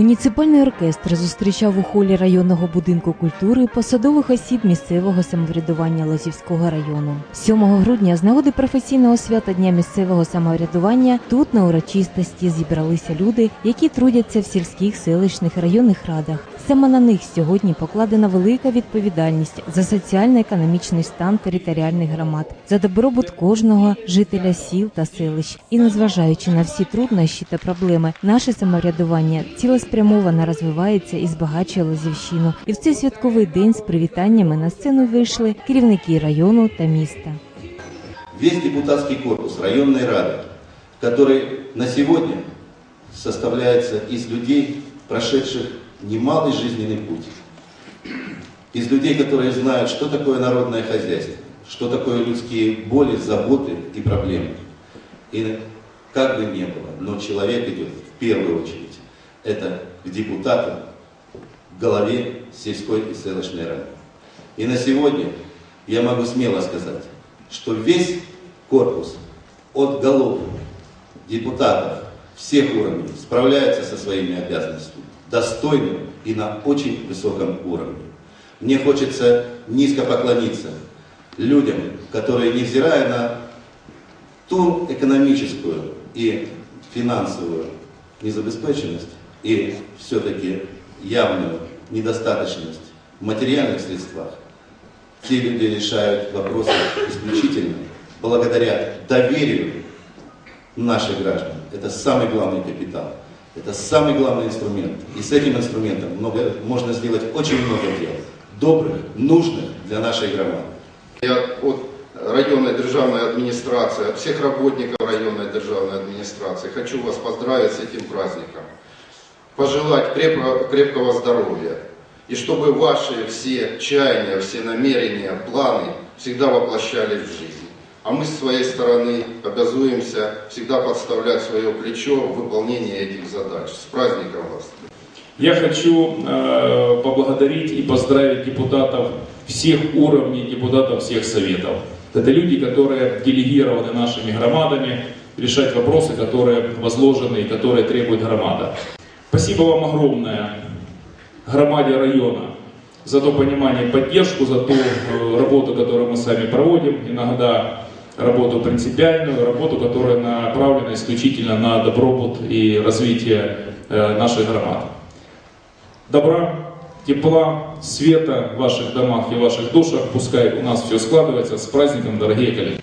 Муніципальний оркестр зустрічав у холі районного будинку культури посадових осіб місцевого самоврядування Лозівського району. 7 грудня з нагоди професійного свята Дня місцевого самоврядування тут на урочистості зібралися люди, які трудяться в сільських селищних районних радах. Саме на них сьогодні покладена велика відповідальність за соціально-економічний стан територіальних громад, за добробут кожного жителя сіл та селищ. І незважаючи на всі труднощі та проблеми, наше самоврядування цілеспрямовано розвивається і збагачує Лозівщину. І в цей святковий день з привітаннями на сцену вийшли керівники району та міста. весь депутатский корпус районной рады, который на сегодня составляется из людей, прошедших немалый жизненный путь. Из людей, которые знают, что такое народное хозяйство, что такое людские боли, заботы и проблемы. И как бы ни было, но человек идет в первую очередь. Это к депутатам, к голове сельской и селочной рады. И на сегодня я могу смело сказать, что весь корпус от голов депутатов всех уровней справляется со своими обязанностями достойно и на очень высоком уровне. Мне хочется низко поклониться людям, которые, невзирая на ту экономическую и финансовую незабеспеченность и все-таки явную недостаточность в материальных средствах, те люди решают вопросы исключительно благодаря доверию наших граждан. Это самый главный капитал. Это самый главный инструмент. И с этим инструментом много, можно сделать очень много дел. Добрых, нужных для нашей громады. Я от районной державной администрации, от всех работников районной державной администрации хочу вас поздравить с этим праздником. Пожелать крепкого, крепкого здоровья. И чтобы ваши все чаяния, все намерения, планы всегда воплощались в жизнь. А мы с своей стороны обязуемся всегда подставлять свое плечо в выполнении этих задач. С праздником вас! Я хочу э, поблагодарить и поздравить депутатов всех уровней, депутатов всех советов. Это люди, которые делегированы нашими громадами решать вопросы, которые возложены и которые требует громада. Спасибо вам огромное, громаде района, за то понимание и поддержку, за ту э, работу, которую мы с вами проводим. Иногда работу принципиальную, работу, которая направлена исключительно на добробут и развитие э, наших громад. Добра, тепла, света в ваших домах и ваших душах. Пускай у нас все складывается. С праздником, дорогие коллеги!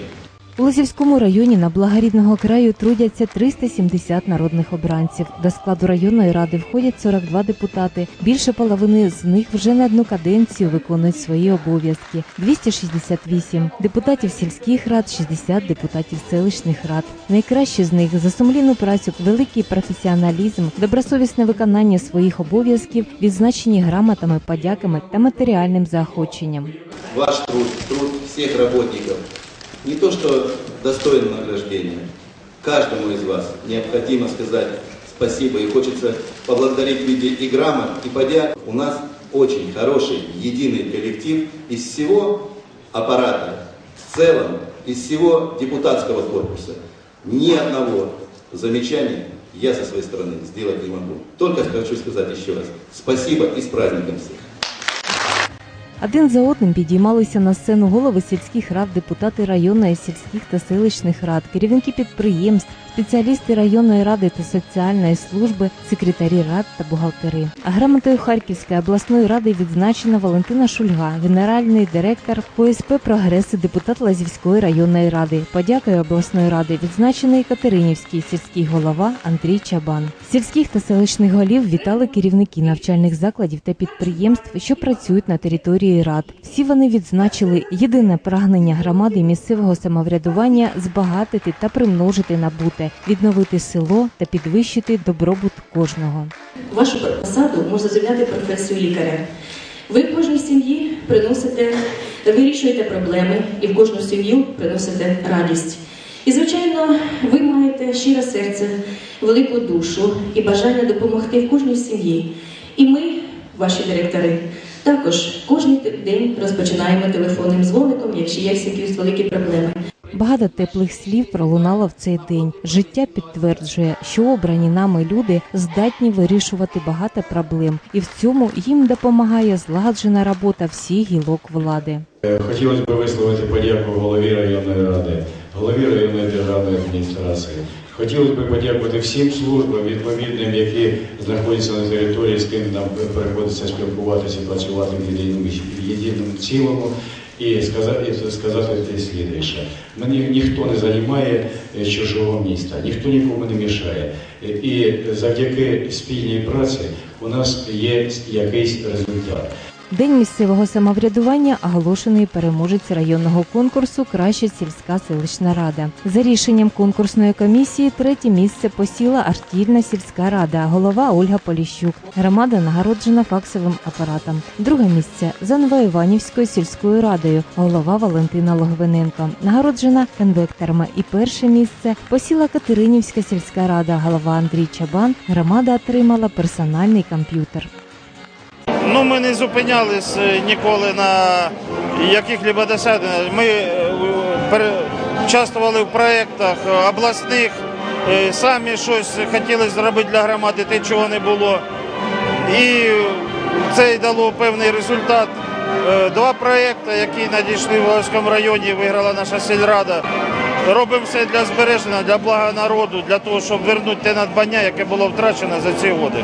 У Лозівському районі на благо рідного краю трудяться 370 народних обранців. До складу районної ради входять 42 депутати. Більше половини з них вже не одну каденцію виконують свої обов'язки. 268 депутатів сільських рад, 60 депутатів селищних рад. Найкращі з них за сумлінну працю, великий професіоналізм, добросовісне виконання своїх обов'язків, відзначені грамотами, подяками та матеріальним заохоченням. Ваш труд, труд всех работников, не то что достоин награждения, каждому из вас необходимо сказать спасибо и хочется поблагодарить в виде и грамот, и подяк. У нас очень хороший, единый коллектив из всего аппарата, в целом, из всего депутатского корпуса. Ни одного замечания я со своей стороны сделать не могу. Только хочу сказать еще раз спасибо и с праздником всех. Один за одним підіймалися на сцену голови сільських рад, депутати районної сільських та селищних рад, керівники підприємств, спеціалісти районної ради та соціальної служби, секретарі рад та бухгалтери. А грамотою Харківської обласної ради відзначена Валентина Шульга, генеральний директор ПСП Прогреси, депутат Лазівської районної ради. Подякою обласної ради відзначений Катеринівський сільський голова Андрій Чабан. Сільських та селищних голів вітали керівники навчальних закладів та підприємств, що працюють на території рад. Всі вони відзначили єдине прагнення громади місцевого самоврядування збагатити та примножити набуте, відновити село та підвищити добробут кожного. Вашу посаду можна звільняти професію лікаря. Ви в кожній сім'ї приносите, вирішуєте проблеми і в кожну сім'ю приносите радість. І, звичайно, ви маєте щире серце, велику душу і бажання допомогти в кожній сім'ї. І ми, ваші директори, також кожен день розпочинаємо телефонним дзвоником, якщо є якісь великі проблеми. Багато теплих слів пролунало в цей день. Життя підтверджує, що обрані нами люди здатні вирішувати багато проблем, і в цьому їм допомагає злагоджена робота всіх гілок влади. Е, Хотілося б висловити подяку голові районної ради, голові районної державної адміністрації. Хотілося б подякувати всім службам відповідним, які знаходяться на території, з ким нам приходиться спілкуватися і працювати в єдиному, в єдиному цілому. І сказати, сказати те слідуюче. Мені ніхто не займає е, чужого міста, ніхто нікому не мішає. Е, І завдяки спільній праці у нас є якийсь результат. День місцевого самоврядування оголошений переможець районного конкурсу Краща сільська селищна рада. За рішенням конкурсної комісії третє місце посіла Артільна сільська рада, голова Ольга Поліщук. Громада нагороджена факсовим апаратом. Друге місце за Новоіванівською сільською радою, голова Валентина Логвиненко. Нагороджена конвекторами. І перше місце посіла Катеринівська сільська рада, голова Андрій Чабан. Громада отримала персональний комп'ютер. Ми не зупинялись е, ніколи на яких-либо досягненнях. Ми е, участвували в проєктах е, обласних, самі щось хотіли зробити для громади, те, чого не було. І це й дало певний результат. Два проєкти, які надійшли в Волоському районі, виграла наша сільрада. Робимо все для збереження, для блага народу, для того, щоб вернути те надбання, яке було втрачено за ці роки.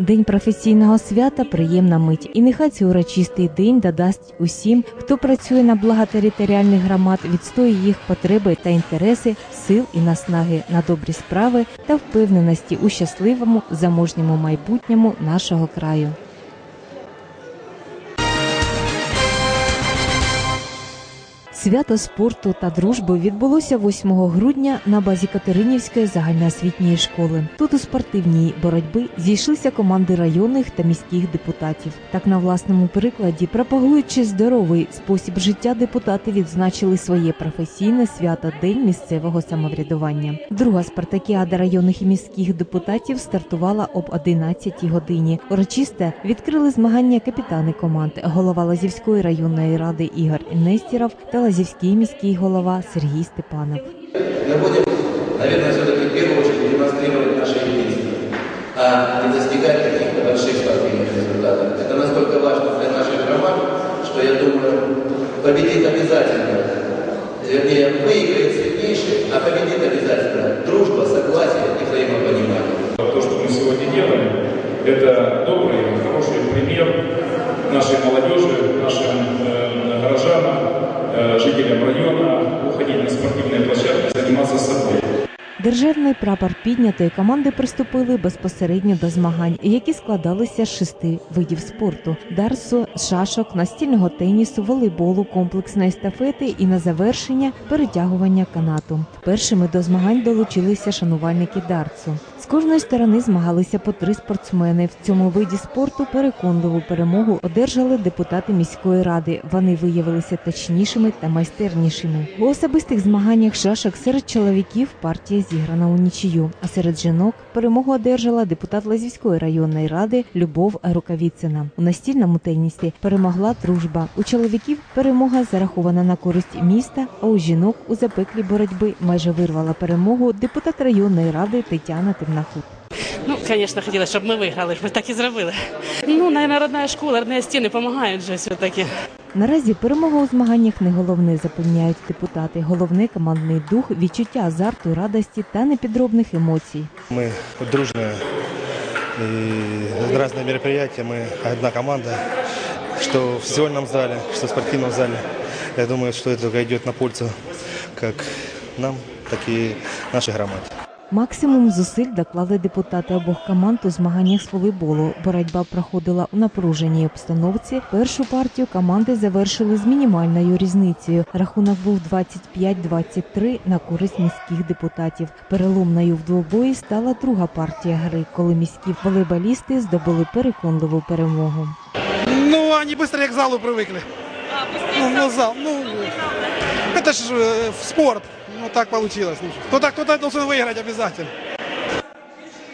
День професійного свята приємна мить, і нехай цей урочистий день додасть усім, хто працює на благо територіальних громад, відстоює їх потреби та інтереси, сил і наснаги на добрі справи та впевненості у щасливому заможньому майбутньому нашого краю. Свято спорту та дружби відбулося 8 грудня на базі Катеринівської загальноосвітньої школи. Тут у спортивній боротьби зійшлися команди районних та міських депутатів. Так на власному прикладі, пропагуючи здоровий спосіб життя, депутати відзначили своє професійне свято День місцевого самоврядування. Друга спартакіада районних і міських депутатів стартувала об 11 годині. Урочисте відкрили змагання капітани команд, голова Лазівської районної ради Ігор Нестіров та Лазівський міський голова Сергій Степанов. Мы будем, наверное, все-таки в первую очередь демонстрировать наше единство, а не достигать каких-то больших спортивных результатов. Это настолько важно для наших громад, что я думаю, победит обязательно. Вернее, выиграет сильнейший, а победит обязательно дружба, Прапор піднято, і команди приступили безпосередньо до змагань, які складалися з шести видів спорту: дарсу, шашок, настільного тенісу, волейболу, комплексної естафети і на завершення перетягування канату. Першими до змагань долучилися шанувальники дартсу. З кожної сторони змагалися по три спортсмени. В цьому виді спорту переконливу перемогу одержали депутати міської ради. Вони виявилися точнішими та майстернішими. У особистих змаганнях шашок серед чоловіків партія зіграна у нічию, а серед жінок перемогу одержала депутат Лазівської районної ради Любов Рукавіцина. У настільному тенісі перемогла дружба. У чоловіків перемога зарахована на користь міста, а у жінок у запеклій боротьби майже вирвала перемогу депутат районної ради Тетяна Темнахут. Ну, звісно, хотіла, щоб ми виграли. Ми так і зробили. Ну, наверное, родна школа, родні стіни допомагають же все-таки. Наразі перемога у змаганнях не головне, запевняють депутати. Головне командний дух, відчуття азарту, радості та непідробних емоцій. Мы дружные и разные мероприятия, мы одна команда, что в сольном зале, что в спортивном зале. Я думаю, что это только идет на пользу как нам, так и нашей громаде. Максимум зусиль доклали депутати обох команд у змаганнях з волейболу. Боротьба проходила у напруженій обстановці. Першу партію команди завершили з мінімальною різницею. Рахунок був 25-23 на користь міських депутатів. Переломною в двобої стала друга партія гри, коли міські волейболісти здобули переконливу перемогу. Ну, они быстро к залу привыкли. ну, ну, зал, ну, это ж э, в спорт. Ну, так получилось. Ну, Кто-то, кто-то должен выиграть обязательно.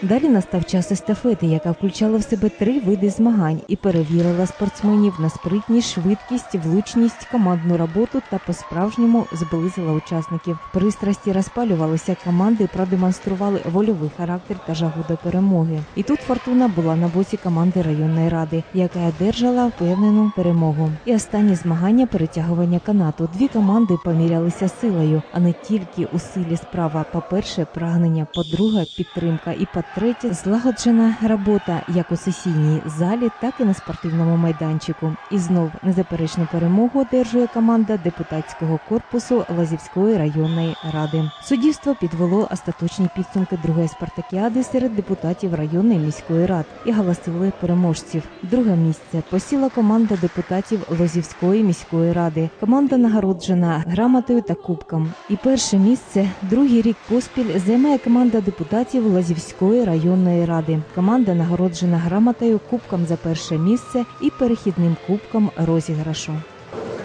Далі настав час естафети, яка включала в себе три види змагань і перевірила спортсменів на спритність, швидкість, влучність, командну роботу та по-справжньому зблизила учасників. Пристрасті розпалювалися, команди продемонстрували вольовий характер та жагу до перемоги. І тут фортуна була на боці команди районної ради, яка одержала впевнену перемогу. І останні змагання перетягування канату. Дві команди помірялися силою, а не тільки у силі справа. По-перше, прагнення, по-друге, підтримка, і по-третє, злагоджена робота як у сесійній залі, так і на спортивному майданчику. І знов незаперечну перемогу одержує команда депутатського корпусу Лазівської районної ради. Суддівство підвело остаточні підсумки другої спартакіади серед депутатів районної міської рад і голосили переможців. Друге місце посіла команда депутатів Лозівської міської ради. Команда нагороджена грамотою та кубком. І перше місце другий рік поспіль займає команда депутатів Лазівської районної ради. Команда нагороджена грамотою, кубком за перше місце і перехідним кубком розіграшу.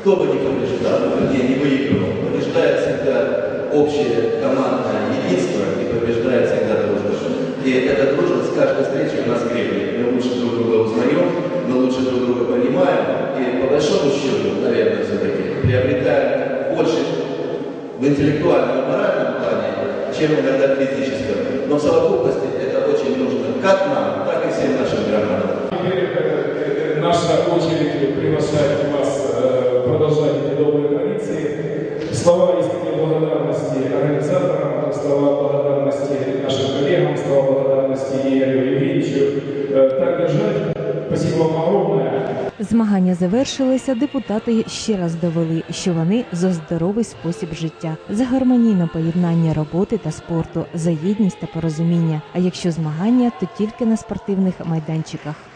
Кто бы ни побеждал, вернее, не выигрывал, побеждает всегда общее командное единство и побеждает всегда дружба. И эта дружба с каждой встречи у нас крепнет. Мы лучше друг друга узнаем, мы лучше друг друга понимаем, и по большому счету, наверное, все-таки приобретаем больше в интеллектуальном и моральном плане, чем иногда в физическом. Но в совокупности это очень нужно как нам, так и всем нашим громадам. Теперь наша очередь приглашает вас э, продолжать эти добрые традиции. Слова искренней благодарности организаторам, слова благодарности нашим коллегам, слова благодарности Игорю Евгеньевичу. Э, Так держать. Спасибо вам огромное. Змагання завершилися. Депутати ще раз довели, що вони за здоровий спосіб життя, за гармонійне поєднання роботи та спорту, за єдність та порозуміння. А якщо змагання, то тільки на спортивних майданчиках.